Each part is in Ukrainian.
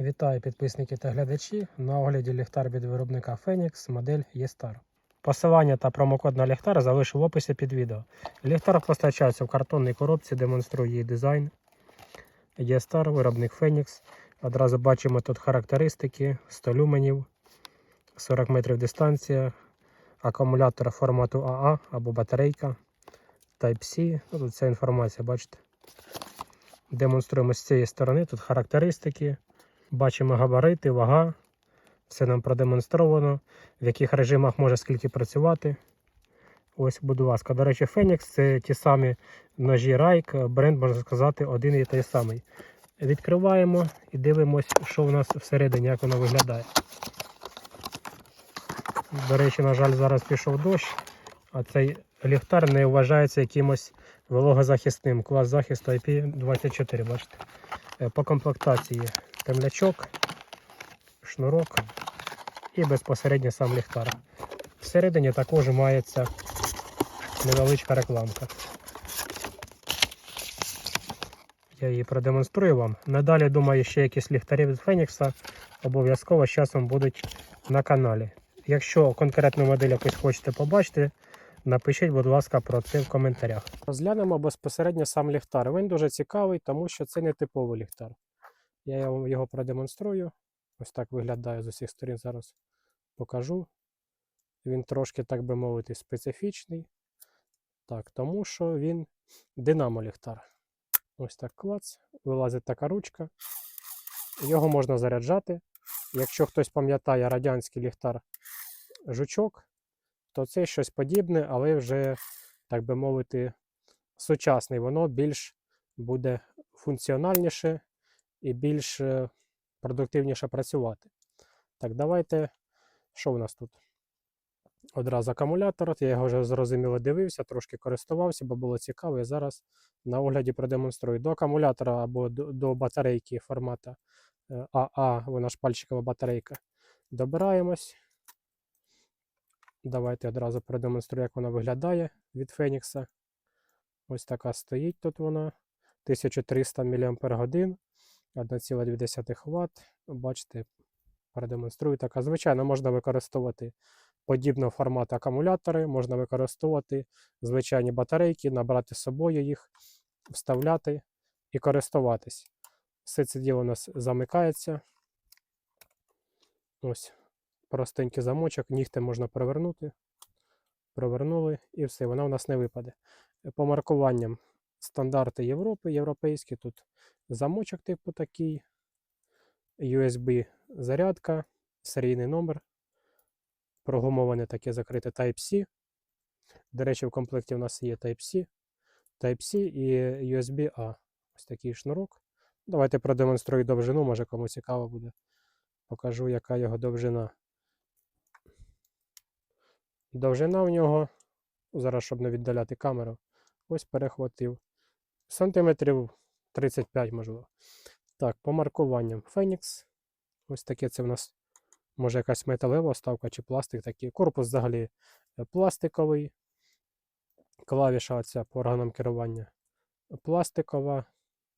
Вітаю підписники та глядачі. На огляді ліхтар від виробника Phoenix модель E-Star. Посилання та промокод на ліхтар залишу в описі під відео. Ліхтар постачається в картонній коробці, демонструю її дизайн. E-Star, виробник Phoenix. Одразу бачимо тут характеристики: 100 люменів, 40 метрів дистанція, акумулятор формату AA або батарейка, Type-C. Тут ця інформація, бачите. Демонструємо з цієї сторони. Тут характеристики. Бачимо габарити, вага. Все нам продемонстровано, в яких режимах може скільки працювати. Ось, будь ласка. До речі, Phoenix це ті самі ножі Райк, бренд, можна сказати, один і той самий. Відкриваємо і дивимось, що у нас всередині, як воно виглядає. До речі, на жаль, зараз пішов дощ, а цей ліхтар не вважається якимось вологозахисним. Клас захисту IP24, бачите. Е, По комплектації темлячок, шнурок і безпосередньо сам ліхтар. Всередині також мається невеличка рекламка. Я її продемонструю вам. Надалі, думаю, ще якісь ліхтарі від Фенікса обов'язково з часом будуть на каналі. Якщо конкретну модель якусь хочете побачити, напишіть, будь ласка, про це в коментарях. Розглянемо безпосередньо сам ліхтар. Він дуже цікавий, тому що це не типовий ліхтар. Я вам його продемонструю. Ось так виглядає з усіх сторін. Зараз покажу. Він трошки, так би мовити, специфічний. Так, тому що він динамо-ліхтар. Ось так клац. Вилазить така ручка. Його можна заряджати. Якщо хтось пам'ятає радянський ліхтар жучок, то це щось подібне, але вже, так би мовити, сучасний. Воно більш буде функціональніше і більш е, продуктивніше працювати. Так, давайте. Що в нас тут? Одразу акумулятор. Я його вже зрозуміло дивився, трошки користувався, бо було цікаво. І зараз на огляді продемонструю. До акумулятора або до, до батарейки формата е, АА, вона ж пальчикова батарейка. Добираємось. Давайте одразу продемонструю, як вона виглядає від Фенікса. Ось така стоїть тут вона. 1300 мАч, 1,2 Вт. Бачите, продемонструю така. Звичайно, можна використовувати подібного формату акумулятори, можна використовувати звичайні батарейки, набрати з собою їх, вставляти і користуватись. Все це діло у нас замикається. Ось простенький замочок, нігтем можна провернути. Провернули і все, вона у нас не випаде. По маркуванням стандарти Європи, європейські. Тут замочок типу такий, USB зарядка, серійний номер. Прогумоване таке закрите Type-C. До речі, в комплекті у нас є Type-C, Type-C і USB-A. Ось такий шнурок. Давайте продемонструю довжину, може кому цікаво буде. Покажу, яка його довжина. Довжина в нього, зараз, щоб не віддаляти камеру, ось перехватив. Сантиметрів 35, можливо. Так, по маркуванням Phoenix. Ось таке це в нас може якась металева вставка чи пластик такий. Корпус взагалі е, пластиковий. Клавіша оця по органам керування пластикова,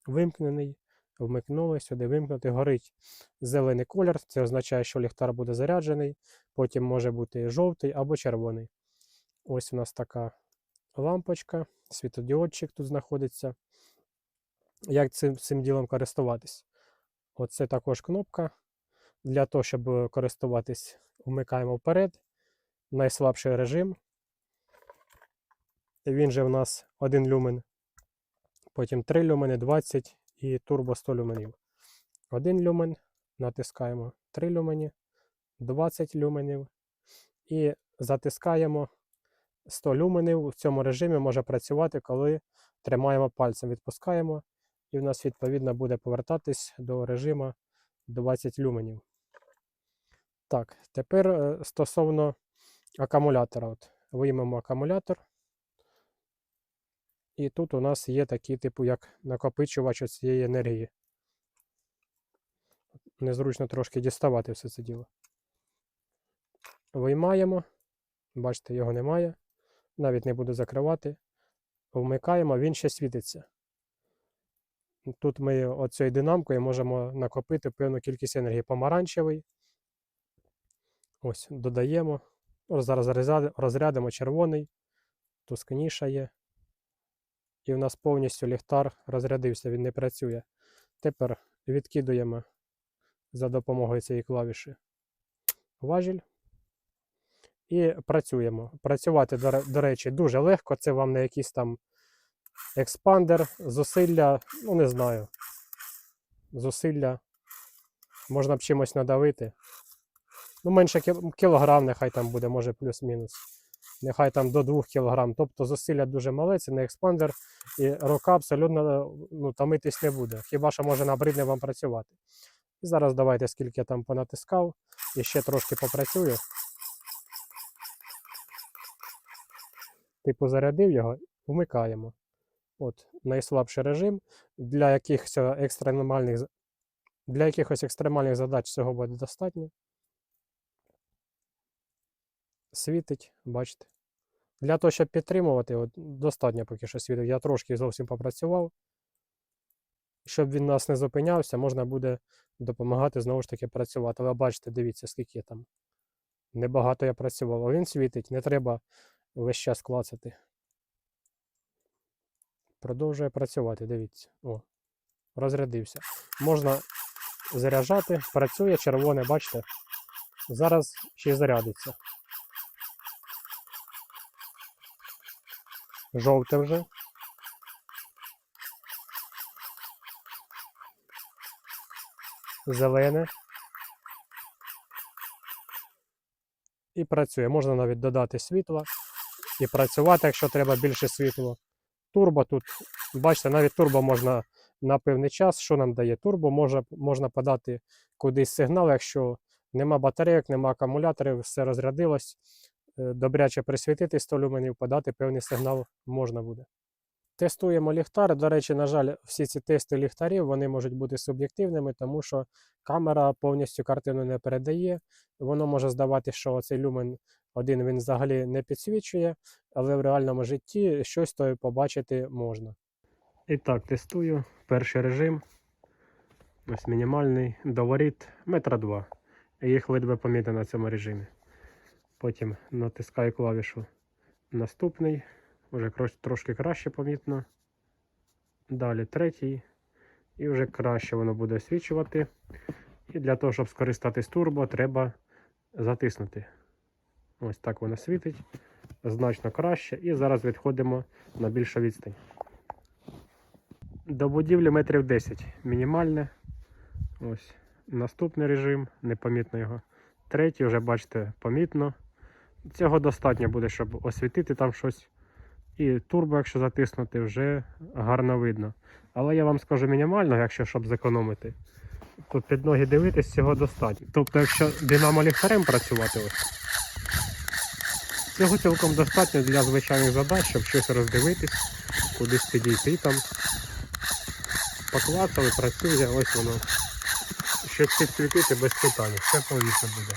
вимкнений. Вмикнули сюди, вимкнути, горить зелений колір. Це означає, що ліхтар буде заряджений. Потім може бути жовтий або червоний. Ось у нас така лампочка, світодіодчик тут знаходиться. Як цим, цим ділом користуватись? Оце також кнопка. Для того, щоб користуватись, вмикаємо вперед. Найслабший режим. Він же в нас 1 люмен, потім 3 люмени, 20 і турбо 100 люменів. 1 люмен, натискаємо 3 люмені, 20 люменів і затискаємо 100 люменів. В цьому режимі може працювати, коли тримаємо пальцем, відпускаємо, і в нас відповідно буде повертатись до режиму 20 люменів. Так, тепер е, стосовно акумулятора. От, Виймемо акумулятор. І тут у нас є такий, типу, як накопичувач цієї енергії. Незручно трошки діставати все це діло. Виймаємо. Бачите, його немає. Навіть не буду закривати. Вмикаємо, він ще світиться. Тут ми оцією динамкою можемо накопити певну кількість енергії. Помаранчевий. Ось, додаємо. Зараз розрядимо червоний, тускніша І в нас повністю ліхтар розрядився, він не працює. Тепер відкидуємо за допомогою цієї клавіші важіль. І працюємо. Працювати, до, речі, дуже легко. Це вам не якийсь там експандер, зусилля, ну не знаю. Зусилля. Можна б чимось надавити. Ну, менше кілограм, нехай там буде, може плюс-мінус. Нехай там до 2 кілограм. Тобто зусилля дуже мале, це не експандер, і рука абсолютно ну, томитись не буде. Хіба що може набридне вам працювати. І зараз давайте, скільки я там понатискав, і ще трошки попрацюю. Типу зарядив його, вмикаємо. От, найслабший режим. Для якихось екстремальних, для якихось екстремальних задач цього буде достатньо. Світить, бачите. Для того, щоб підтримувати, от, достатньо поки що світить. Я трошки зовсім попрацював. Щоб він нас не зупинявся, можна буде допомагати знову ж таки працювати. Але бачите, дивіться, скільки там. Небагато я працював. А він світить, не треба весь час клацати. Продовжує працювати, дивіться. О, розрядився. Можна заряджати, працює червоне, бачите? Зараз ще зарядиться. Жовте вже. Зелене. І працює. Можна навіть додати світла і працювати, якщо треба більше світла. Турбо тут, бачите, навіть турбо можна на певний час. Що нам дає турбо? Може, можна подати кудись сигнал, якщо нема батарейок, нема акумуляторів, все розрядилось. е, Добряче присвітити 100 люменів, подати певний сигнал можна буде. Тестуємо ліхтар. До речі, на жаль, всі ці тести ліхтарів вони можуть бути суб'єктивними, тому що камера повністю картину не передає. Воно може здавати, що цей люмен один він взагалі не підсвічує, але в реальному житті щось то побачити можна. І так, тестую перший режим. Ось мінімальний доворіт метра два. Їх ледве помітно на цьому режимі. Потім натискаю клавішу наступний, вже трошки краще помітно. Далі третій. І вже краще воно буде освічувати. І для того, щоб скористатись турбо, треба затиснути. Ось так воно світить. Значно краще. І зараз відходимо на більшу відстань. До будівлі метрів 10 мінімальне. Ось. Наступний режим, непомітно його. Третій, вже бачите, помітно. Цього достатньо буде, щоб освітити там щось. І турбо, якщо затиснути, вже гарно видно. Але я вам скажу мінімально, якщо щоб зекономити. Тут під ноги дивитись, цього достатньо. Тобто, якщо динамо ліхтарем працювати, ось, цього цілком достатньо для звичайних задач, щоб щось роздивитись, кудись підійти там. Поклацали, працює, ось воно. Щось підсвітити без питань, все повісно буде.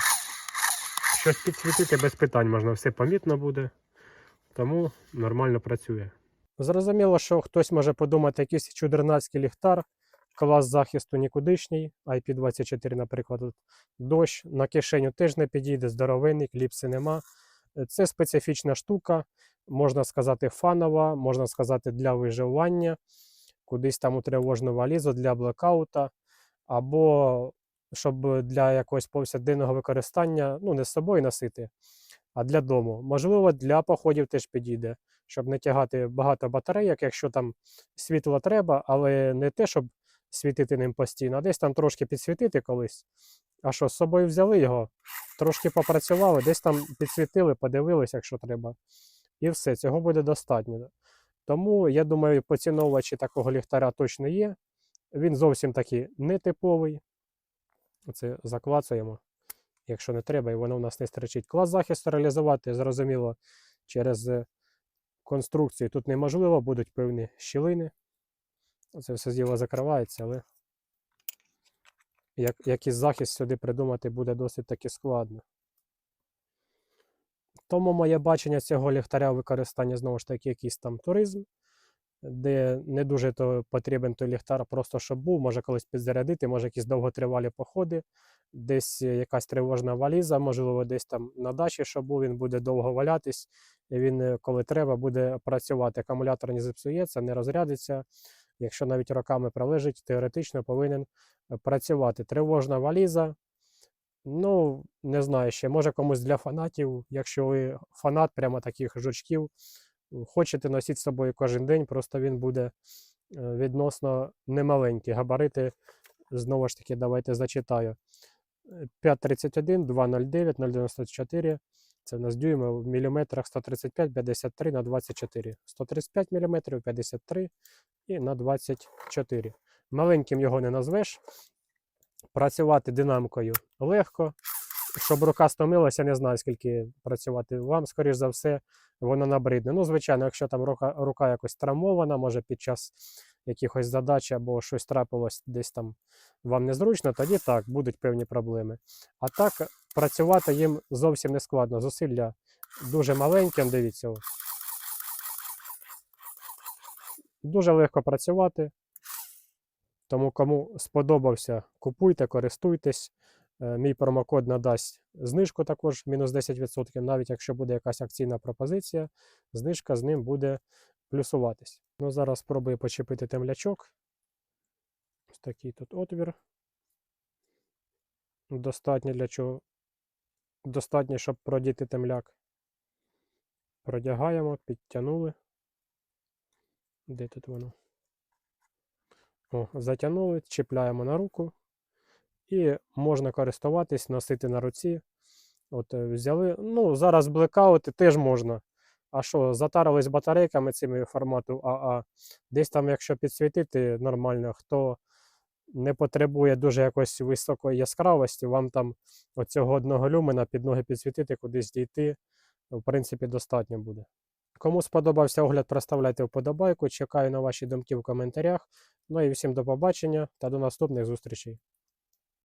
Щось підсвітити без питань можна, все помітно буде, тому нормально працює. Зрозуміло, що хтось може подумати, якийсь чудернацький ліхтар, клас захисту нікудишній, IP24, наприклад, дощ, на кишеню теж не підійде, здоровенний, кліпси нема. Це специфічна штука, можна сказати, фанова, можна сказати, для виживання, кудись там у тривожну валізу для блекаута, або щоб для якогось повсякденного використання, ну, не з собою носити, а для дому. Можливо, для походів теж підійде, щоб не тягати багато батарейок, якщо там світло треба, але не те, щоб світити ним постійно, а десь там трошки підсвітити колись. А що, з собою взяли його, трошки попрацювали, десь там підсвітили, подивилися, якщо треба. І все, цього буде достатньо. Тому, я думаю, поціновувачі такого ліхтаря точно є. Він зовсім таки нетиповий. Оце заклацаємо, якщо не треба, і воно в нас не стричить. Клас захисту реалізувати, зрозуміло, через е, конструкцію тут неможливо, будуть певні щілини. Це все діло закривається, але як, якийсь захист сюди придумати буде досить таки складно. Тому моє бачення цього ліхтаря використання знову ж таки якийсь там туризм. де не дуже то потрібен той ліхтар, просто щоб був, може колись підзарядити, може якісь довготривалі походи, десь якась тривожна валіза, можливо, десь там на дачі, щоб був, він буде довго валятись, і він, е, коли треба, буде працювати. Акумулятор не зіпсується, не розрядиться. Якщо навіть роками пролежить, теоретично повинен е, працювати. Тривожна валіза. Ну, не знаю ще, може комусь для фанатів, якщо ви фанат прямо таких жучків, хочете носити з собою кожен день, просто він буде е, відносно немаленький. Габарити, знову ж таки, давайте зачитаю. Е, 531, 209, 094. Це в нас дюйми в міліметрах 135, 53 на 24. 135 мм, 53 і на 24. Маленьким його не назвеш. Працювати динамкою легко. Щоб рука стомилася, не знаю, скільки працювати. Вам, скоріш за все, воно набридне. Ну, звичайно, якщо там рука, рука якось травмована, може під час якихось задач або щось трапилось десь там вам незручно, тоді так, будуть певні проблеми. А так, працювати їм зовсім не складно. Зусилля дуже маленькі, дивіться. Дуже легко працювати. Тому кому сподобався, купуйте, користуйтесь. Е, Мій промокод надасть знижку також мінус 10%, навіть якщо буде якась акційна пропозиція, знижка з ним буде плюсуватись. Ну, зараз спробую почепити темлячок. Ось такий тут отвір. Достатньо для чого? Достатньо, щоб продіти темляк. Продягаємо, підтягнули. Де тут воно? О, затягнули, чіпляємо на руку. І можна користуватись, носити на руці. От е, взяли. Ну, зараз блекаути теж можна. А що, затарились батарейками цими формату АА. Десь там, якщо підсвітити нормально, хто не потребує дуже якось високої яскравості, вам там оцього одного люмена під ноги підсвітити, кудись дійти, в принципі, достатньо буде. Кому сподобався огляд, проставляйте вподобайку. Чекаю на ваші думки в коментарях. Ну і всім до побачення та до наступних зустрічей.